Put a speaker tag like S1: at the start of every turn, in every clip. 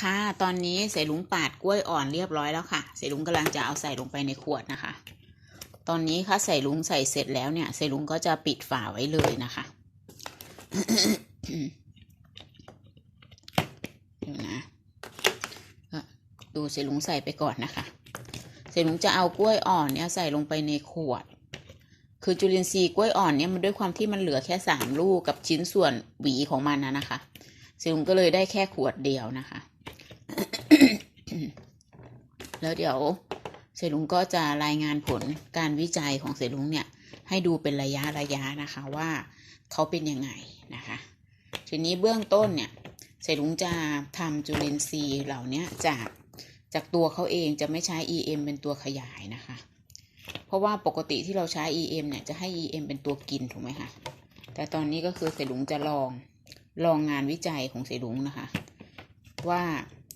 S1: ค่ะ ตอนนี้เสลุงปาดกล้วยอ่อนเรียบร้อยแล้วค่ะเสลุงกำลังจะเอาใส่ลงไปในขวดนะคะ ตอนนี้ค่ะใส่ลุงใส่เสร็จแล้วเนี่ยเสลุงก็จะปิดฝาไว้เลยนะคะเดี๋ยวนะก็ดูเสลุงใส่ไปก่อนนะคะเสลุงจะเอากล้วยอ่อนเนี่ยใส่ลงไปในขวด คือจุลินทรีย์กล้วยอ่อนเนี่ยมันด้วยความที่มันเหลือแค่สามลูกกับชิ้นส่วนหวีของมันนะนะคะเซลุงก็เลยได้แค่ขวดเดียวนะคะ แล้วเดี๋ยวเซลุงก็จะรายงานผลการวิจัยของเซลุงเนี่ย ให้ดูเป็นระยะระยะนะคะว่าเขาเป็นยังไงนะคะ ทีนี้เบื้องต้นเนี่ยเซลุงจะทำจุลินทรีย์เหล่านี้จากจากตัวเขาเองจะไม่ใช้ EM เป็นตัวขยายนะคะ เพราะว่าปกติที่เราใช้ EM เนี่ยจะให้ EM เป็นตัวกินถูกไหมคะแต่ตอนนี้ก็คือเซลุงจะลองลองงานวิจัยของเสลุงนะคะ ว่า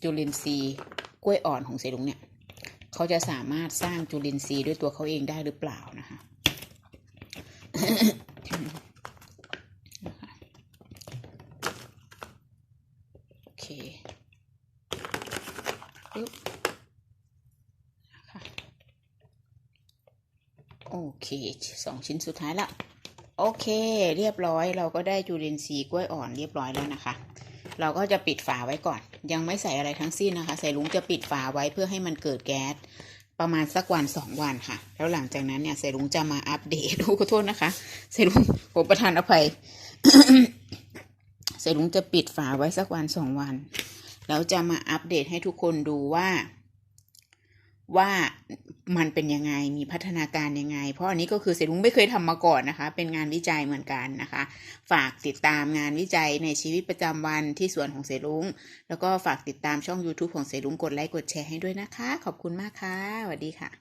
S1: จุลินทรีย์กล้วยอ่อนของเสลุงเนี่ย เขาจะสามารถสร้างจุลินทรีย์ด้วยตัวเขาเองได้หรือเปล่านะคะโอเคปึ๊บโอเคสองชิ้นสุดท้ายละ โอเค เรียบร้อยเราก็ได้จุลินทรีย์กล้วยอ่อนเรียบร้อยแล้วนะคะ เราก็จะปิดฝาไว้ก่อน ยังไม่ใส่อะไรทั้งสิ้นนะคะ ใส่ลุงจะปิดฝาไว้เพื่อให้มันเกิดแก๊สประมาณสักวันสองวันค่ะ แล้วหลังจากนั้นเนี่ยใส่ลุงจะมาอัปเดตขอโทษนะคะใส่ลุงผมประทานอภัยใส่ลุงจะปิดฝาไว้สักวันสองวัน แล้วจะมาอัปเดตให้ทุกคนดูว่า ว่ามันเป็นยังไงมีพัฒนาการยังไง เพราะอันนี้ก็คือเสรุงไม่เคยทำมาก่อนนะคะ เป็นงานวิจัยเหมือนกันนะคะ ฝากติดตามงานวิจัยในชีวิตประจำวันที่สวนของเสรุงแล้วก็ฝากติดตามช่อง YouTube ของเสรุงกดไลค์กดแชร์ให้ด้วยนะคะ ขอบคุณมากค่ะสวัสดีค่ะ